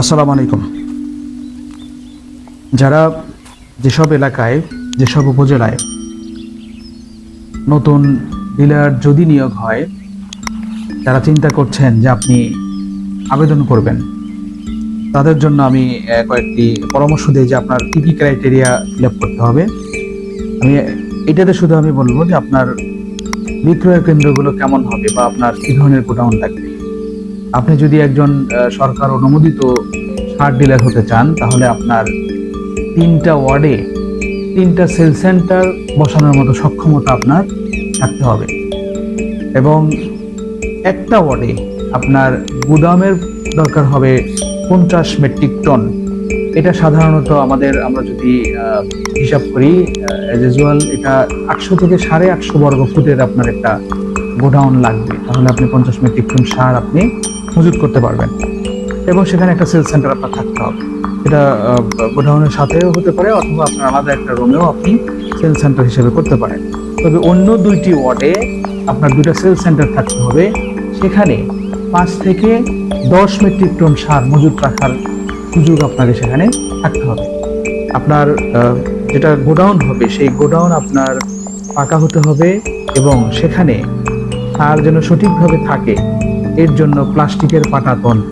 আসসালামু আলাইকুম। যারা যেসব এলাকায়, যেসব উপজেলায় নতুন ডিলার যদি নিয়োগ হয় যারা চিন্তা করছেন যে আপনি আবেদন করবেন। তাদের জন্য আমি কয়েকটি পরামর্শ দিই যে আপনার কী কী ক্রাইটেরিয়া ফিল আপ করতে হবে। আমি, এটাতে শুধু আমি বলব যে আপনার বিক্রয় কেন্দ্রগুলো কেমন হবে বা আপনার কী ধরনের গোডাউন লাগবে। আপনি যদি একজন সরকার অনুমোদিত সার ডিলার হতে চান, তাহলে আপনার তিনটা ওয়ার্ডে তিনটা সেল সেন্টার বসানোর মতো সক্ষমতা আপনার থাকতে হবে। এবং একটা ওয়ার্ডে আপনার গুদামের দরকার হবে পঞ্চাশ মেট্রিক টন। এটা সাধারণত আমাদের, আমরা যদি হিসাব করি অ্যাজ ইউজুয়াল এটা আটশো থেকে সাড়ে আটশো বর্গ ফুটের আপনার একটা গোডাউন লাগবে। তাহলে আপনি পঞ্চাশ মেট্রিক টন সার আপনি মজুত করতে পারবেন। এবং সেখানে একটা সেল সেন্টার আপনার থাকতে হবে। এটা গোডাউনের সাথেও হতে পারে অথবা আপনার আলাদা একটা রুমেও আপনি সেল সেন্টার হিসেবে করতে পারেন। তবে অন্য দুইটি ওয়ার্ডে আপনার দুইটা সেল সেন্টার থাকতে হবে। সেখানে পাঁচ থেকে দশ মেট্রিক টন সার মজুত রাখার সুযোগ আপনাকে সেখানে থাকতে হবে। আপনার যেটা গোডাউন হবে, সেই গোডাউন আপনার পাকা হতে হবে এবং সেখানে সার যেন সঠিকভাবে থাকে এর জন্য প্লাস্টিকের পাটাতন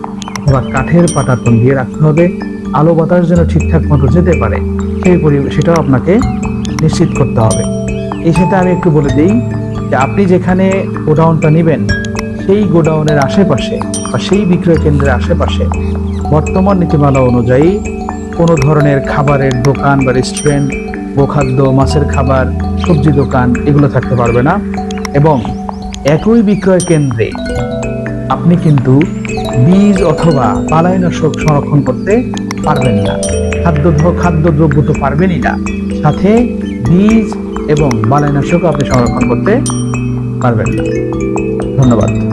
অথবা কাঠের পাটাতন দিয়ে রাখতে হবে। আলো বাতাস যেন ঠিকঠাক মতো যেতে পারে, সেই পরি- সেটাও আপনাকে নিশ্চিত করতে হবে। এই সাথে আমি একটু বলে দিই যে আপনি যেখানে গোডাউনটা নেবেন, সেই গোডাউনের আশেপাশে বা সেই বিক্রয় কেন্দ্রের আশেপাশে বর্তমান নীতিমালা অনুযায়ী কোনো ধরনের খাবারের দোকান বা রেস্টুরেন্ট, গোখাদ্য, মাছের খাবার, সবজি দোকান এগুলো থাকতে পারবে না এবং একই বিক্রয় কেন্দ্রে আপনি কিন্তু বীজ অথবা পালায়নাশক সংরক্ষণ করতে পারবেন না। খাদ্য খাদ্যদ্রব্য তো পারবেনই না। সাথে বীজ এবং বালাইনাশক আপনি সংরক্ষণ করতে পারবেন না। ধন্যবাদ।